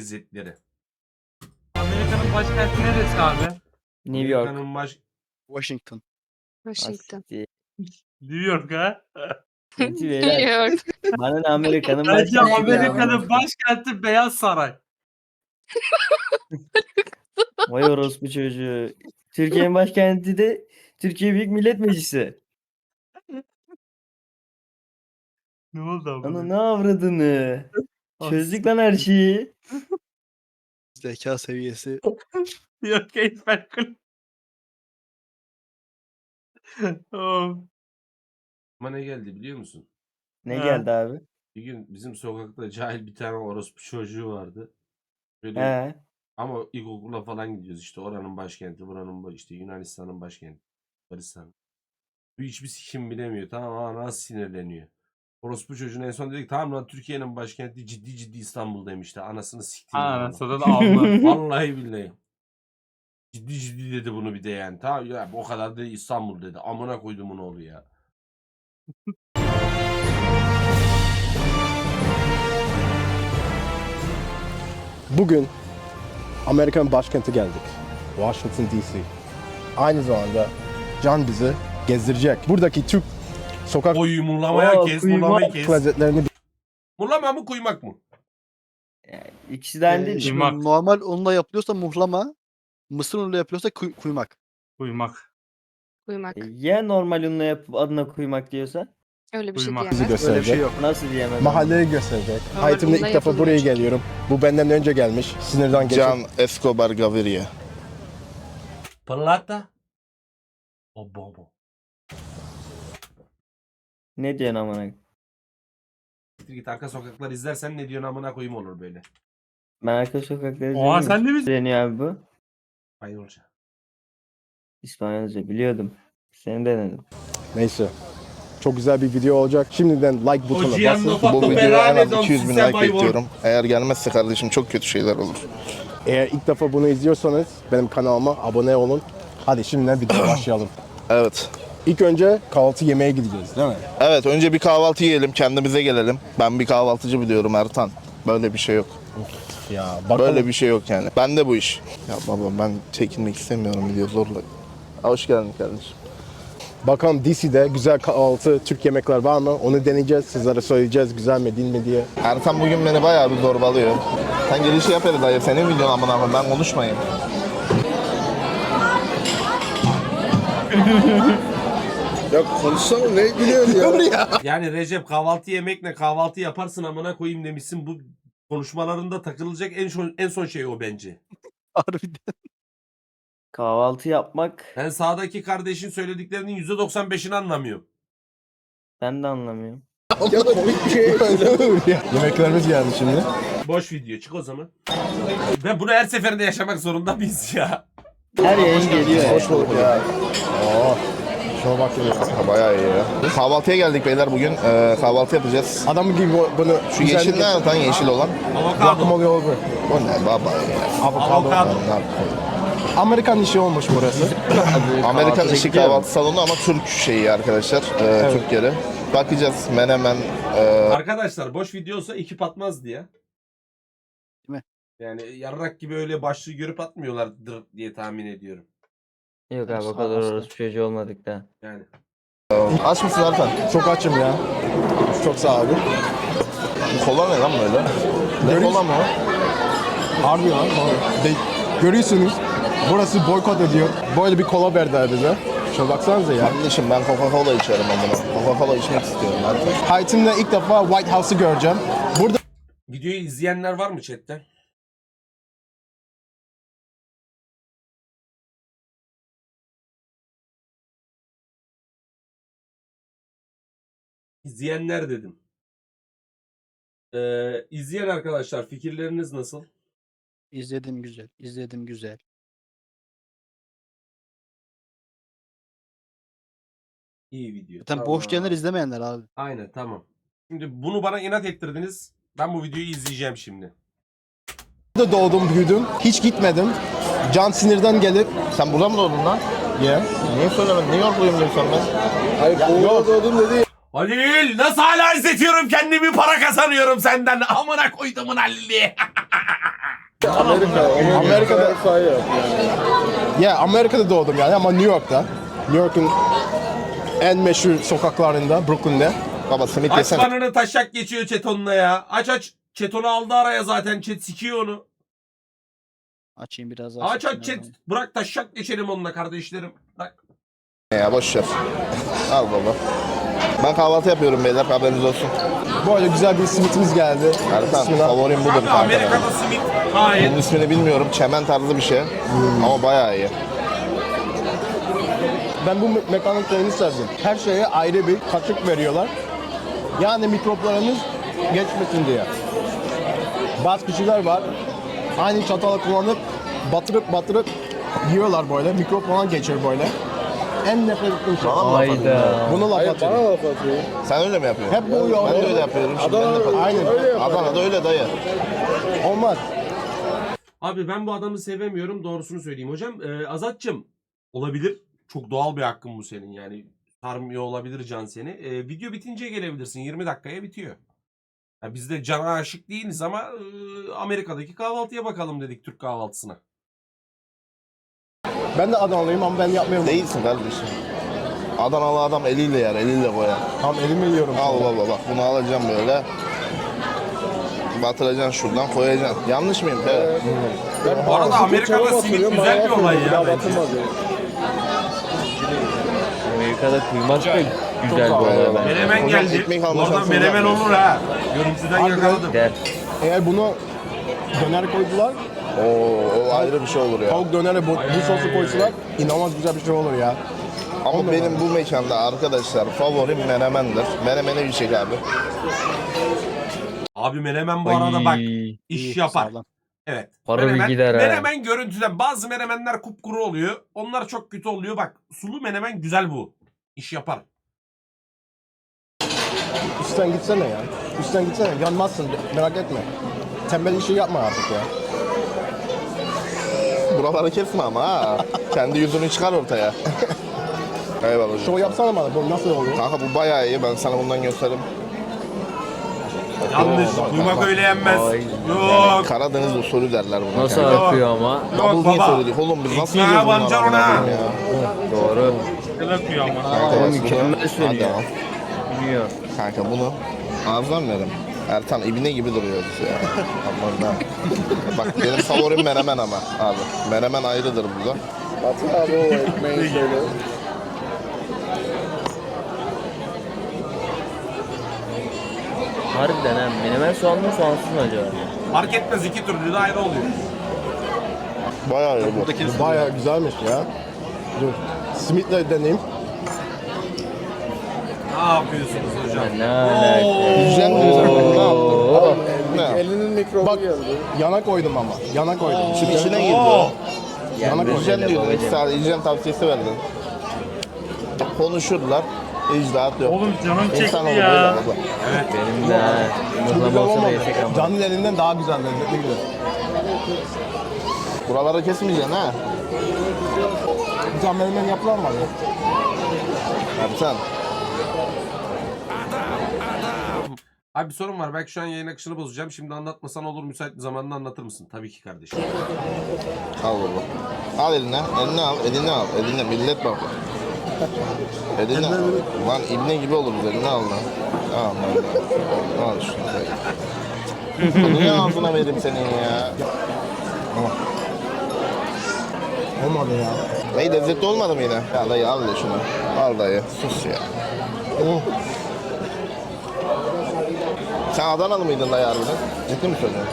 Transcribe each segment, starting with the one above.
lezzetleri. Amerika'nın başkenti neresi abi? New York. Amerika'nın baş... Washington. Washington. New York ha? New beyler. York. Bana ne Amerika'nın Bence başkenti ya. Amerika'nın başkenti Beyaz Saray. Vay orospu çocuğu. Türkiye'nin başkenti de Türkiye Büyük Millet Meclisi. Ne oldu abi? Ana ne avradını. Çözdük lan her şeyi. Zeka seviyesi. Yok Eyfel Kulesi. Oh. Ama ne geldi biliyor musun? Ne Ha. geldi abi? Bir gün bizim sokakta cahil bir tane orospu çocuğu vardı. Böyle He. ama ilkokula falan gidiyoruz işte oranın başkenti, buranın işte Yunanistan'ın başkenti. Yunanistan. Bu hiçbir sikim bilemiyor tamam ama nasıl sinirleniyor. Orospu çocuğuna en son dedik tamam lan Türkiye'nin başkenti ciddi ciddi İstanbul demişti. Anasını siktim. Anasını da aldı. Vallahi billahi. Ciddi ciddi dedi bunu bir de yani. Tamam ya o kadar da İstanbul dedi. Amına koydum oğlu ya. Bugün Amerikan başkenti geldik. Washington DC. Aynı zamanda Can bizi gezdirecek. Buradaki Türk sokak Oy murlamaya kes, murlamayı kes. lezzetlerini Murlama mı kuymak mı? İkisinden Ee, değil. Kuymak. normal unla yapılıyorsa muhlama. Mısır unuyla yapılıyorsa kuy- kuymak. Uyumak. Uyumak. Ya normal unla yapıp adına kuymak diyorsa? Öyle bir şey Uyumak. bizi diyemez. Öyle bir şey yok. Nasıl diyemez? Mahalleyi gösterecek. Hayatımda ilk defa buraya çünkü. geliyorum. Bu benden önce gelmiş. Sınırdan geçip Can Escobar Gaviria. Plata. Obo obo. Ne diyorsun amına? Git git arka sokaklar izlersen ne diyorsun amına koyayım olur böyle. Ben arka sokakları Oha izledim. sen de mi? Deniyor abi bu. Bayılca. İspanyolca biliyordum. Seni denedim. neyse. Çok güzel bir video olacak. Şimdiden like butonuna basın. Bu videoya en az Don 200 bin like bekliyorum. Eğer gelmezse kardeşim çok kötü şeyler olur. Eğer ilk defa bunu izliyorsanız benim kanalıma abone olun. Hadi şimdiden videoya başlayalım. Evet. İlk önce kahvaltı yemeğe gideceğiz değil mi? Evet önce bir kahvaltı yiyelim kendimize gelelim. Ben bir kahvaltıcı biliyorum Ertan. Böyle bir şey yok. Ya bakalım. Böyle bir şey yok yani. Ben de bu iş. Ya baba ben çekinmek istemiyorum video zorla. Hoş geldin kardeşim. Bakalım DC'de güzel kahvaltı, Türk yemekler var mı? Onu deneyeceğiz. Sizlere söyleyeceğiz güzel mi değil mi diye. Ertan bugün beni bayağı bir zorbalıyor. Sen girişi yap hadi dayı. Senin videon amına koyayım. Ben konuşmayayım. Ya konuşsana ne biliyorsun ya? Yani Recep kahvaltı yemekle kahvaltı yaparsın amına koyayım demişsin. Bu konuşmalarında takılacak en son, en son şey o bence. Harbiden. Kahvaltı yapmak Ben sağdaki kardeşin söylediklerinin %95'ini anlamıyorum. ben de anlamıyorum. ya da komik bir şey. Yemeklerimiz geldi şimdi. Boş video çık o zaman. Ben bunu her seferinde yaşamak zorunda mıyız ya? Her yayın geliyor ya. Hoş bulduk ya. Oo. Ya. Ha, Bayağı iyi ya. Kahvaltıya geldik beyler bugün. Ee, kahvaltı yapacağız. Adam gibi bu- bunu Şu yeşil ne Ertan yeşil olan? Guacamole olur. O ne baba ya? Avokado. Avokado. Amerikan işi olmuş burası. Amerikan Kahvaltı işi kahvaltı salonu ama Türk şeyi arkadaşlar. Ee, Türk yeri. Bakacağız menemen. E, Arkadaşlar boş video olsa ekip atmazdı ya. Değil mi? Yani yarrak gibi öyle başlığı görüp atmıyorlardır diye tahmin ediyorum. Yok abi o kadar orospu çocuğu olmadık da. Yani. aç mısın Ertan? Çok açım ya. Çok sağ olun. Bu kola ne lan böyle? Ne Görüş- kola mı o? Harbi lan. De, görüyorsunuz. Burası boykot ediyor. Böyle bir kola verdiler bize. Şuna baksanıza ya. Kardeşim ben Coca-Cola içerim amına. Coca-Cola içmek istiyorum Ertan. Hayatımda ilk defa White House'u göreceğim. Burada Videoyu izleyenler var mı chatte? İzleyenler dedim. Ee, izleyen arkadaşlar fikirleriniz nasıl? İzledim güzel. İzledim güzel. İyi video. Zaten boş Tamam. diyenler izlemeyenler abi. Aynen tamam. Şimdi bunu bana inat ettirdiniz. Ben bu videoyu izleyeceğim şimdi. da doğdum büyüdüm. Hiç gitmedim. Can sinirden gelip Sen burada mı doğdun lan? yeah. Niye söylemedin? Niye Yorkluyum diyorsun ben? Hayır Bolu'da doğdum dedi. Halil nasıl hala izletiyorum kendimi para kazanıyorum senden amına koydumun Halil'i. Amerika, Amerika'da- fire. Ya Amerika'da doğdum yani ama New York'ta. New York'un en meşhur sokaklarında, Brooklyn'de. Baba simit Aç yesene. banını taşak geçiyor Çeton'la ya. Aç aç. Çeton'u aldı araya zaten chat sikiyor onu. Açayım biraz daha. Aç aç zaman. Bırak taşak geçelim onunla kardeşlerim. Bırak. Ya boş ver. Al baba. Ben kahvaltı yapıyorum beyler haberiniz olsun. Böyle güzel bir simitimiz geldi. Ertan Bismillah. favorim budur kanka. benim. Amerika'da simit. Hayır. Bunun ismini bilmiyorum. Çemen tarzı bir şey. Ama bayağı iyi. Ben bu me- mekanın şeyini sevdim. Her şeye ayrı bir kaşık veriyorlar. Yani mikroplarınız geçmesin diye. Bazı kişiler var. Aynı çatalı kullanıp batırıp batırıp yiyorlar böyle. Mikrop falan geçir böyle. En nefret ettiğim şey. Bana mı laf atıyorsun? Hayda. Bunu laf Hayır atıyor. bana laf atıyor. Sen öyle mi yapıyorsun? Hep bu uyuyor. Ben de öyle yapıyorum. Şimdi ben de Adana'da Aynen. öyle yapar. Adana'da öyle dayı. Olmaz. Abi ben bu adamı sevemiyorum doğrusunu söyleyeyim hocam. Ee, Azat'cığım olabilir. Çok doğal bir hakkın bu senin yani. Sarmıyor olabilir can seni. Ee, video bitince gelebilirsin. 20 dakikaya bitiyor. Ya biz de cana aşık değiliz ama e, Amerika'daki kahvaltıya bakalım dedik Türk kahvaltısına. Ben de Adanalıyım ama ben yapmıyorum. Değilsin kardeşim. Adanalı adam eliyle yer, eliyle koyar. Tam elimi yiyorum. Al baba bak bunu alacağım böyle. Batıracaksın şuradan koyacaksın. Yanlış mıyım? Evet. Ben Bu arada Amerika'da simit güzel bir olay ya bence. Amerika'da kuymak da güzel bir olay bence. Menemen geldi. ekmek alma Oradan şansınız menemen var olur ha. Görüntüden yakaladım. Eğer bunu döner koydular, Oo, o ayrı bir şey olur ya. tavuk dönere bu, bu sosu koysalar inanılmaz güzel bir şey olur ya. Ama benim bu mekanda arkadaşlar favorim menemendir. Menemeni bir çek abi. Abi menemen bu arada bak Ay, iş İyi, yapar. sağlam. Evet. Para bir menemen, gider ha. menemen görüntüden bazı menemenler kupkuru oluyor. Onlar çok kötü oluyor. Bak sulu menemen güzel bu. İş yapar. Üstten gitsene ya. Üstten gitsene. Yanmazsın. Merak etme. Tembel işi yapma artık ya. Buraları kesme ama ha. Kendi yüzünü çıkar ortaya. Eyvallah hocam. Şov yapsana bana. Bu nasıl oluyor? Kanka bu bayağı iyi. Ben sana bundan göstereyim. Yanlış. Duymak öyle yenmez. Yok. Karadeniz usulü derler buna. Nasıl kanka. akıyor ama? Yok Double diye baba. söyledik oğlum biz nasıl yiyeceğiz bunları bancar amına ona. koyayım ya? Doğru. Güzel akıyor ama. Kanka Oğlum bak bunu- mükemmel Hadi söylüyor. ama. Bilmiyor. Kanka bunu ağzından verim. Ertan ibne gibi duruyoruz ya. Aman ha. Bak benim favorim menemen ama abi. Menemen ayrıdır burada. Batır abi o ekmeği şöyle. Harbiden ha. Menemen soğanlı mı soğansız mı acaba? Fark etmez iki türlü de ayrı oluyor. Bayağı iyi bu. Bu bayağı güzelmiş ya. Dur. Simitle deneyeyim. Ne yapıyorsunuz hocam? Ne alaka? Mi? Ne yaptın? Ne? Elinin mikrobu Bak. geldi. Yana koydum ama. Yana koydum. Şimdi içine girdi o. Yana koydum. Yiyeceğim Öyle diyordun. babacım. İki saat yiyeceğim tavsiyesi verdin. Konuşurlar. İcraat yok. Oğlum canım İnsan çekti olur ya. böyle baba. Benim de ha. Çok güzel Mıhlama olsa da olmadı. yesek ama. Canın elinden daha güzel lezzetli gidiyor. Buraları kesmeyeceksin ha. Güzel menemen yapılan var ya. Ertan. Abi bir sorun var. Belki şu an yayın akışını bozacağım. Şimdi anlatmasan olur. Müsait bir zamanda anlatır mısın? Tabii ki kardeşim. Al baba. Al eline. Eline al. Eline al. Eline. Millet bak. Eline al. Lan ibne gibi oluruz. Eline al lan. Al lan. Al şunu. Bunu ne ağzına vereyim senin ya? Olmadı ya. Neyi lezzetli olmadı mı yine? Ya dayı al da şunu. Al dayı. Sus ya. Oh. Sen Adanalı mıydın dayı harbiden? Ciddi mi söylüyorsun?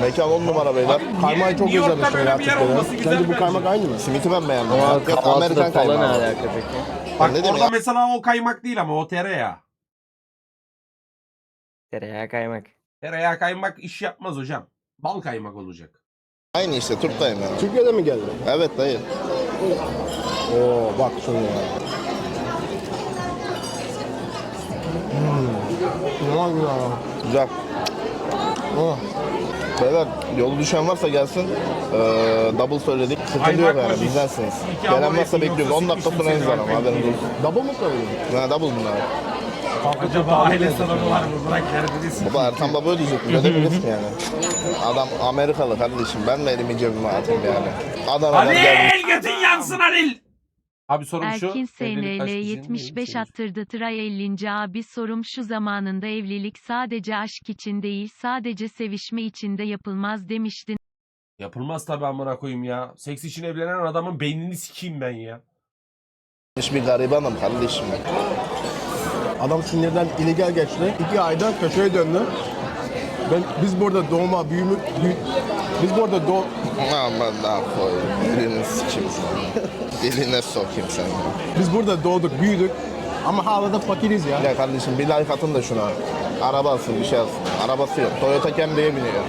Mekan on numara beyler. Kaymağı çok New York'ta özlemiş böyle ya bir yer Türkiye'de. olması güzel Sence bu bence. kaymak aynı mı? Simit'i ben beğendim. Ama Hakikaten kahvaltıda Amerikan falan ne kaymağı. alaka peki? Bak Ne dedim orada ya? mesela o kaymak değil ama o tereyağı. Tereyağı kaymak. Tereyağı kaymak iş yapmaz hocam. Bal kaymak olacak. Aynı işte Türk'tayım yani. Türkiye'de mi geldi? Evet dayı. Oo bak şunu ya. Hmm. İnanılmaz güzel ya. Güzel. Oh. Beyler yolu düşen varsa gelsin. Ee, double söyledik. Sıkıntı yok yani. İki Gelen varsa ettim, bekliyoruz. 10 yoksa dakika sonra bak haberiniz bekliyorum. olsun. Double mı söyledin? Ha double bunlar. Acaba aile salonu var mı? Bırak neredesin? Baba Ertan Baba ödeyecek. Ödemeyiz ki yani. Adam Amerikalı kardeşim. Ben mi elimi cebime atayım yani? Adana'dan gelmiş. Halil götün yansın Halil. Abi sorum şu. Erkin kaç SNL kişinin 75 neymiş? attırdı Tıray 50. abi sorum şu zamanında evlilik sadece aşk için değil sadece sevişme için de yapılmaz demiştin. Yapılmaz tabi amına koyayım ya. Seks için evlenen adamın beynini sikeyim ben ya. bir garibanım kardeşim. Adam sinirden illegal geçti. İki ayda köşeye döndü. Ben, biz burada doğma, büyümü, büyü, biz burada doğ, Aman ne koyayım. Dilini sikeyim. Diline sokayım sen. biz burada doğduk, büyüdük. Ama hala da fakiriz ya. Ya kardeşim bir like atın da şuna. Araba alsın bir şey alsın. Arabası yok. Toyota Camry'ye biniyor.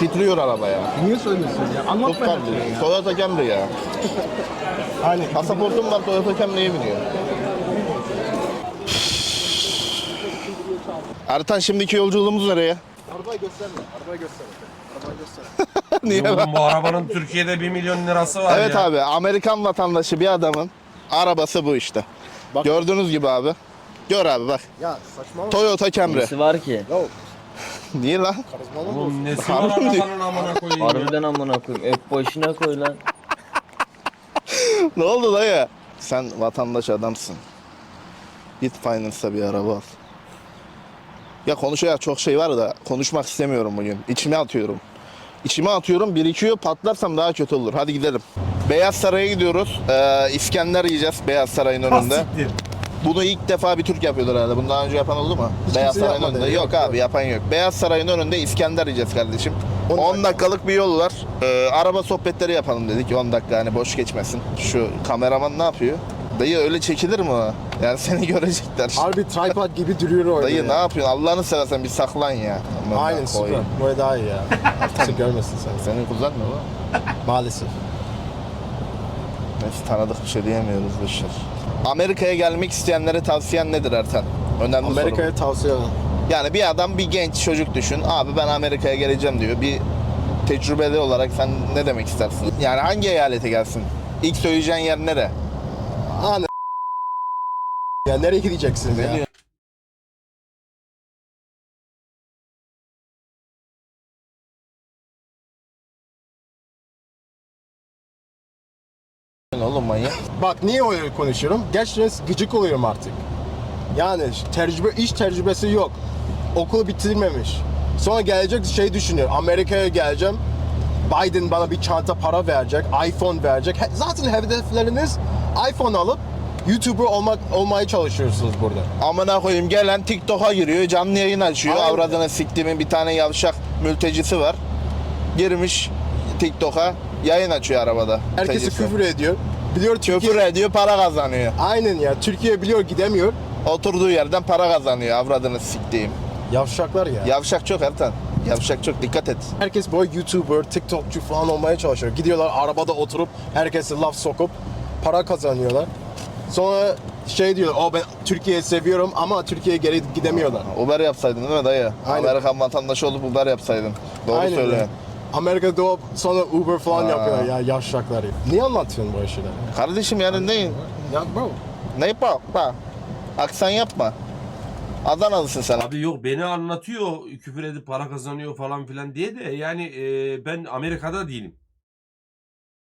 Titriyor araba ya. Niye söylüyorsun ya? Anlatma kardeşim. ya. Toyota Camry ya. Hani Pasaportum var Toyota Camry'ye biniyor. Ertan şimdiki yolculuğumuz nereye? arabayı gösterme, arabayı gösterme. Arabayı gösterme. Niye lan? Oğlum bu arabanın Türkiye'de 1 milyon lirası var Evet ya. abi Amerikan vatandaşı bir adamın arabası bu işte. Bak. Gördüğünüz gibi abi. Gör abi bak. Ya saçmalama. Toyota Camry. Nesi var ki? Niye lan? karizmalı mı? Oğlum nesi var Harbi arabanın amına koyayım ya. Harbiden amına koyayım. Öp başına koy lan. ne oldu dayı? Sen vatandaş adamsın. Git Finance'a bir araba al. Ya konuşacak çok şey var da konuşmak istemiyorum bugün. İçime atıyorum. İçime atıyorum birikiyor patlarsam daha kötü olur. Hadi gidelim. Beyaz Saray'a gidiyoruz. Ee, İskender yiyeceğiz Beyaz Saray'ın önünde. Siktir. Bunu ilk defa bir Türk yapıyordur herhalde. Bunu daha önce yapan oldu mu? Hiç Beyaz kimse Saray'ın yapmadı. önünde. Yok, Yok, abi yapan yok. Beyaz Saray'ın önünde İskender yiyeceğiz kardeşim. 10 10 dakikalık bir yol var. Ee, araba sohbetleri yapalım dedik. 10 dakika hani boş geçmesin. Şu kameraman ne yapıyor? Dayı öyle çekilir mi o? Yani seni görecekler. Harbi tripod gibi duruyor orada Dayı ya. ne yapıyorsun? Allah'ını seversen bir saklan ya. Aman Aynen koyayım. süper. Böyle daha iyi ya. Kimse görmesin seni. Senin kuzen mi bu? Maalesef. Neyse tanıdık bir şey diyemiyoruz boşver. Amerika'ya gelmek isteyenlere tavsiyen nedir Ertan? Önemli. Amerika'ya tavsiye. Yani bir adam bir genç çocuk düşün. Abi ben Amerika'ya geleceğim diyor. Bir tecrübeli olarak sen ne demek istersin? Yani hangi eyalete gelsin? İlk söyleyeceğin yer nere? Ana ya nereye gideceksiniz ya? Oğlum manyak. Bak niye öyle konuşuyorum? Gerçekten gıcık oluyorum artık. Yani tecrübe, iş tecrübesi yok. Okulu bitirmemiş. Sonra gelecek şey düşünüyor. Amerika'ya geleceğim. Biden bana bir çanta para verecek. iPhone verecek. Zaten hedefleriniz iPhone alıp YouTuber olmak olmaya çalışıyorsunuz burada. Amına koyayım gelen TikTok'a giriyor, canlı yayın açıyor. Aynen. Avradına siktiğimin bir tane yavşak mültecisi var. Girmiş TikTok'a yayın açıyor arabada. Herkesi Mültecisi. küfür ediyor. Biliyor Türkiye... Küfür ediyor, para kazanıyor. Aynen ya. Türkiye biliyor gidemiyor. Oturduğu yerden para kazanıyor avradını siktiğim. Yavşaklar ya. Yavşak çok Ertan. Yavşak çok dikkat et. Herkes böyle YouTuber, TikTokçu falan olmaya çalışıyor. Gidiyorlar arabada oturup herkese laf sokup para kazanıyorlar. Sonra şey diyor, o ben Türkiye'yi seviyorum ama Türkiye'ye geri gidemiyorlar. Uber yapsaydın değil mi dayı? Aynen. Amerikan vatandaşı olup Uber yapsaydın. Doğru Aynen söylüyorsun. Amerika'da doğup sonra Uber falan Aa. yapıyorlar ya yavşaklar ya. Niye anlatıyorsun böyle şeyler? Kardeşim yani ne? Ya bro. Ne yapma? Aksan yapma. Adanalısın sen. Abi yok beni anlatıyor küfür edip para kazanıyor falan filan diye de yani e, ben Amerika'da değilim.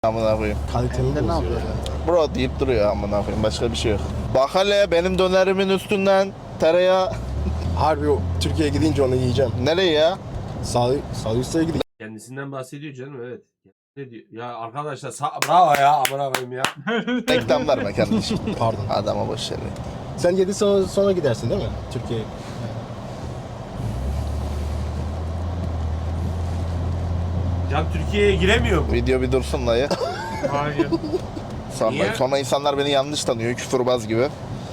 Amına koyayım. Kalitemi bozuyor ya. Bro deyip duruyor amına koyayım. Başka bir şey yok. Bak hele benim dönerimin üstünden tereyağı Harbi o Türkiye'ye gidince onu yiyeceğim. nereye ya? Sağ üstte gideceğim. Kendisinden bahsediyor canım evet. Ne diyor? Ya arkadaşlar sa- bravo ya amına koyayım ya. Reklam verme kardeşim. Pardon. Adama boş ver. Sen 7 sene sonra gidersin değil mi? Türkiye'ye. Can Türkiye'ye giremiyor mu? Video bir dursun dayı. Hayır. Sonra, Niye? sonra insanlar beni yanlış tanıyor. Küfürbaz gibi. Ya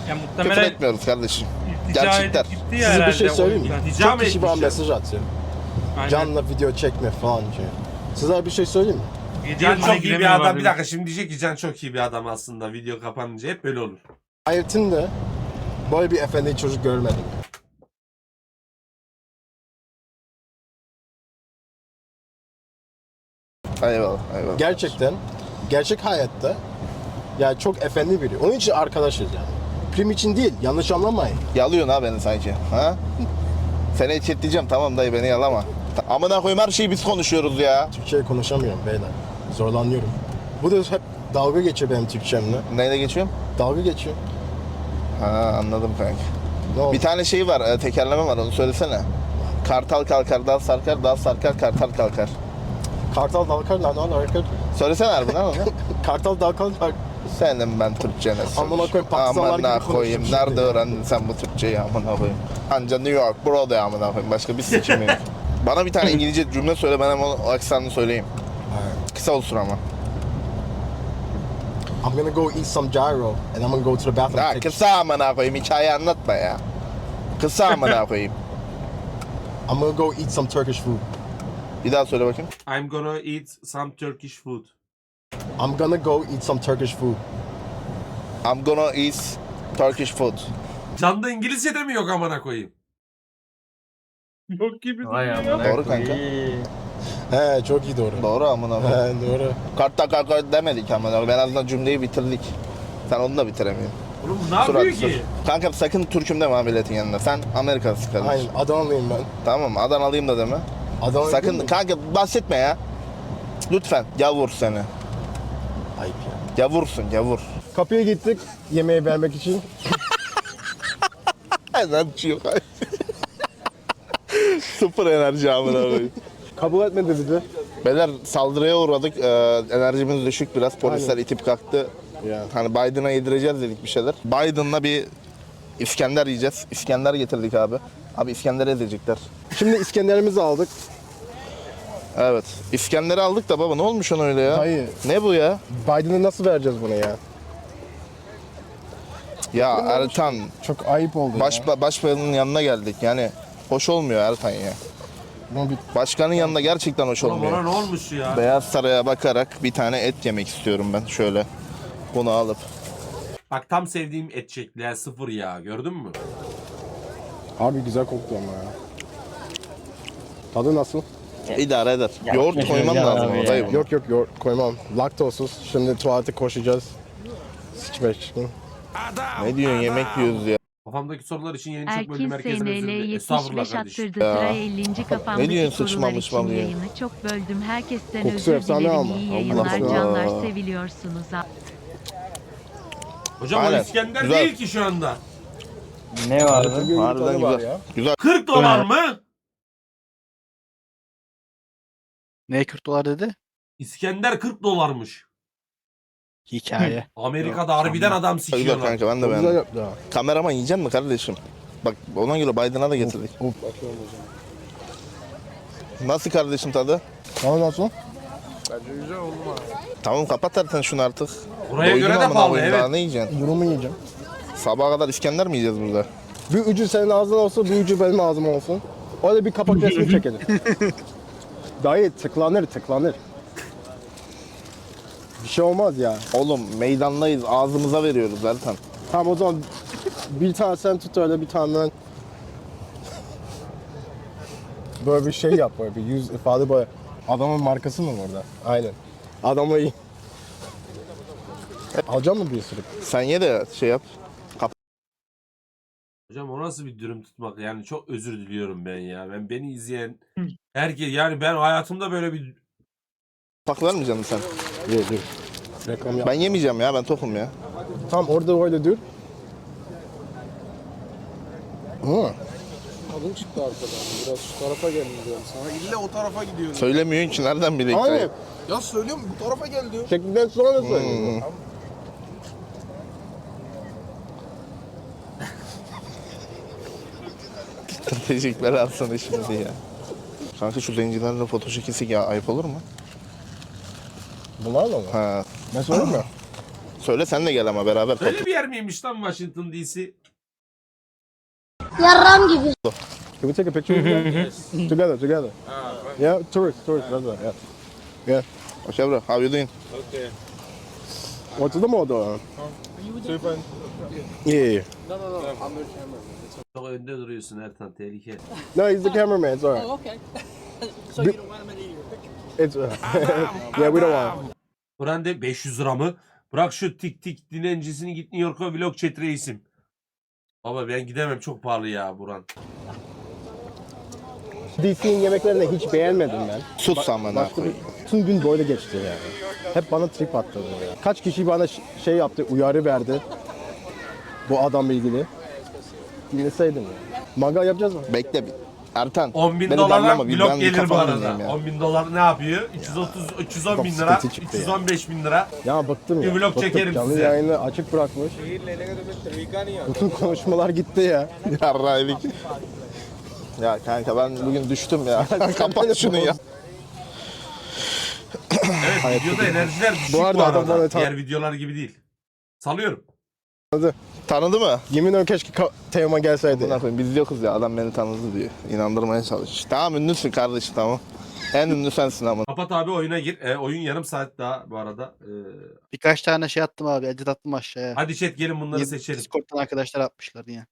Küfür muhtemelen etmiyoruz kardeşim. iltica gerçekler. edip gitti Size ya bir şey o söyleyeyim mi? yüzden. İltica Çok mı kişi bana etmişler? mesaj atıyor. Aynen. Canla video çekme falan şey. Size bir şey söyleyeyim mi? Can çok iyi bir adam. Bir dakika şimdi diyecek ki Can çok iyi bir adam aslında. Video kapanınca hep böyle olur. Hayatımda böyle bir efendi çocuk görmedim. Eyvallah eyvallah. Gerçekten, gerçek hayatta yani çok efendi biri. Onun için arkadaşız yani. Prim için değil, yanlış anlamayın. Yalıyorsun ha beni sanki. Ha? Seni içirteceğim tamam dayı beni yalama. Ta- Amına koyayım her şeyi biz konuşuyoruz ya. Türkçe konuşamıyorum beyler. Zorlanıyorum. Bu da hep dalga geçiyor benim Türkçemle. Neyle geçiyorum? Dalga geçiyor. Ha anladım kanka. Ne oldu? Bir tane şey var, e, tekerleme var onu söylesene. Kartal kalkar, dal sarkar, dal sarkar, kartal kalkar. Kartal dalkar lan lan arkar. Söylesene harbiden onu. Kartal dalkar lan. Senin ben Türkçene Amına koyayım, Pakistanlar gibi Amına koyayım. Nerede ya. öğrendin sen bu Türkçeyi amına koyayım. Anca New York, bro de amına koyayım. Başka bir sikim yok. Bana bir tane İngilizce cümle söyle ben hemen o aksanını söyleyeyim. Kısa olsun ama. I'm gonna go eat some gyro and I'm gonna go to the bathroom. Ha, take- kısa amına koyayım. Hikaye anlatma ya. Kısa amına koyayım. I'm gonna go eat some Turkish food. Bir daha söyle bakayım. I'm gonna eat some Turkish food. I'm gonna go eat some Turkish food. I'm gonna eat Turkish food. Canda İngilizce de mi yok amına koyayım? Yok gibi Vay duruyor. amına Doğru kanka. koyayım. He çok iyi doğru. Doğru amına koyayım. He doğru. Kartta kalkar demedik amına koyayım. En azından cümleyi bitirdik. Sen onu da bitiremiyorsun. Oğlum ne yapıyor Surat, ki? Kanka sakın Türk'üm deme milletin yanında. Sen Amerikalısın kardeşim. Aynen Adanalıyım ben. Tamam? Adanalıyım da deme. Adanalı Sakın değil mi? kanka bahsetme ya. Lütfen gavur seni. Ayıp ya. Gavursun gavur. Kapıya gittik yemeği vermek için. Enerji yok. Sıfır enerji amına koyayım. Kabul etmedi bizi. Beyler saldırıya uğradık. Ee, enerjimiz düşük biraz. Polisler Aynen. itip kalktı. Ya. Hani Biden'a yedireceğiz dedik bir şeyler. Biden'la bir İskender yiyeceğiz. İskender getirdik abi. Abi İskender edecekler. Şimdi İskender'imizi aldık. Evet. İskender'i aldık da baba ne olmuş ona öyle ya? Hayır. Ne bu ya? Biden'a nasıl vereceğiz bunu ya? Ya Ertan Çok ayıp oldu baş, ya. başbakanın yanına geldik. Yani hoş olmuyor Ertan ya. Bir Başkanın yanında gerçekten hoş Oğlum ona olmuyor. ne olmuş ya? Beyaz Saray'a bakarak bir tane et yemek istiyorum ben şöyle. Bunu alıp. Bak tam sevdiğim et şekli ya sıfır ya gördün mü? Abi güzel koktu ama ya. Tadı nasıl? İdare eder. Ya, Yoğurt koymam lazım abi ya. Yok yok yok koymam. Laktozsuz. Şimdi tuvalete koşacağız. Sıçmak için. Ne diyorsun yemek yiyoruz ya. Kafamdaki sorular için yeni çok böldüm Erkin herkesten özür SNL dilerim. Estağfurullah 75 kardeşim. attırdı Ya. sıra 50. kafamdaki diyorsun sorular sıçmamış için yayını çok böldüm. Herkesten Kokusu özür efsane dilerim. ama. İyi yayınlar Allah. canlar seviliyorsunuz. Hocam Aynen. o İskender Güzel. değil ki şu anda. Ne vardı? Harbiden güzel. Güzel. 40 dolar mı? Ne 40 dolar dedi? İskender 40 dolarmış. Hikaye. Amerika'da harbiden adam Güzel sikiyorlar. kanka ben de Çok güzel beğendim. yaptı ha. Kameraman yiyecek mi kardeşim? Bak ona göre Biden'a da getirdik. Of. Nasıl kardeşim tadı? Tadı nasıl? Tamam kapat zaten şunu artık. Buraya Doydun göre de amına pahalı koyayım, Daha evet. ne yiyeceksin? Bunu mu yiyeceğim? Sabaha kadar İskender mi yiyeceğiz burada? Bir ucu senin ağzına olsun, bir ucu benim ağzıma olsun. Öyle bir kapak resmi çekelim. Dayı tıklanır tıklanır. Bir şey olmaz ya. Oğlum meydandayız ağzımıza veriyoruz Ertan. Tamam o zaman bir tane sen tut öyle bir tane ben. Böyle bir şey yap böyle bir yüz ifade böyle. Adamın markası mı orada? Aynen. Adamı iyi. Alacak mı bir ısırık? Sen ye de şey yap. Hocam o nasıl bir dürüm tutmak yani çok özür diliyorum ben ya. Ben beni izleyen herkes yani ben hayatımda böyle bir Kapak vermeyeceksin sen. Ye dur. Reklam yap. Ben yemeyeceğim ya ben tokum ya. Tamam orada öyle dur. Hı. Kadın çıktı arkadan. Biraz şu tarafa gelin diyorum sana. İlle o tarafa gidiyorsun. Söylemiyorsun ki nereden bileyim Aynen. Ya söylüyorum bu tarafa gel diyor. Şekilden sonra söyle. Hmm. Teşekkürler alsana şimdi ya. Kanka şu zencilerle foto çekilsek ya ayıp olur mu? Bunlarla mı? Ha. Ben sorayım mı? Söyle sen de gel ama beraber öyle bir yer miymiş lan Washington DC? Yarram gibi. Can we take a picture together? together, together. Yeah, tourist, tourist, that's right, yeah. Okay bro, how you doing? What's the model? Yeah, yeah. Çok önde duruyorsun Ertan tehlike. No, he's the cameraman, it's alright. It's, yeah, we don't want. Buran de 500 lira mı? Bırak şu tik tik dinlencisini git New York'a vlog chat reisim. Baba ben gidemem çok pahalı ya Buran. DC'nin yemeklerini hiç beğenmedim ben. Sus bana. Başka bir, tüm gün böyle geçti yani. Hep bana trip attı. ya. Kaç kişi bana ş- şey yaptı, uyarı verdi. Bu adamla ilgili. Dinleseydim ya. Manga yapacağız mı? Bekle bir. Ertan. 10 bin beni dolara darlama, bir vlog ben gelir bu kafamı arada. dinleyeyim ya. 10 bin dolar ne yapıyor? 330, 310 bin lira, sıkıntı çıktı ya. 315 bin lira. Ya bıktım Bir ya. vlog bıktım. çekerim Canlı size. yayını açık bırakmış. Bütün konuşmalar gitti ya. Yarraydık. Ya kanka ben bugün düştüm ya. Kapat şunu ya. Evet videoda enerjiler düşük bu, arada arada. tam- Diğer videolar gibi değil. Salıyorum. Tanıdı mı? Yemin ederim keşke ka- Teoman gelseydi. Buna koyayım biz yokuz ya adam beni tanıdı diyor. İnandırmaya çalış. Tamam ünlüsün kardeşim tamam. En ünlü sensin ama. Kapat abi oyuna gir. E, oyun yarım saat daha bu arada. E, Birkaç tane şey attım abi. Edit attım aşağıya. hadi chat gelin bunları seçelim. Discord'dan arkadaşlar atmışlar diye.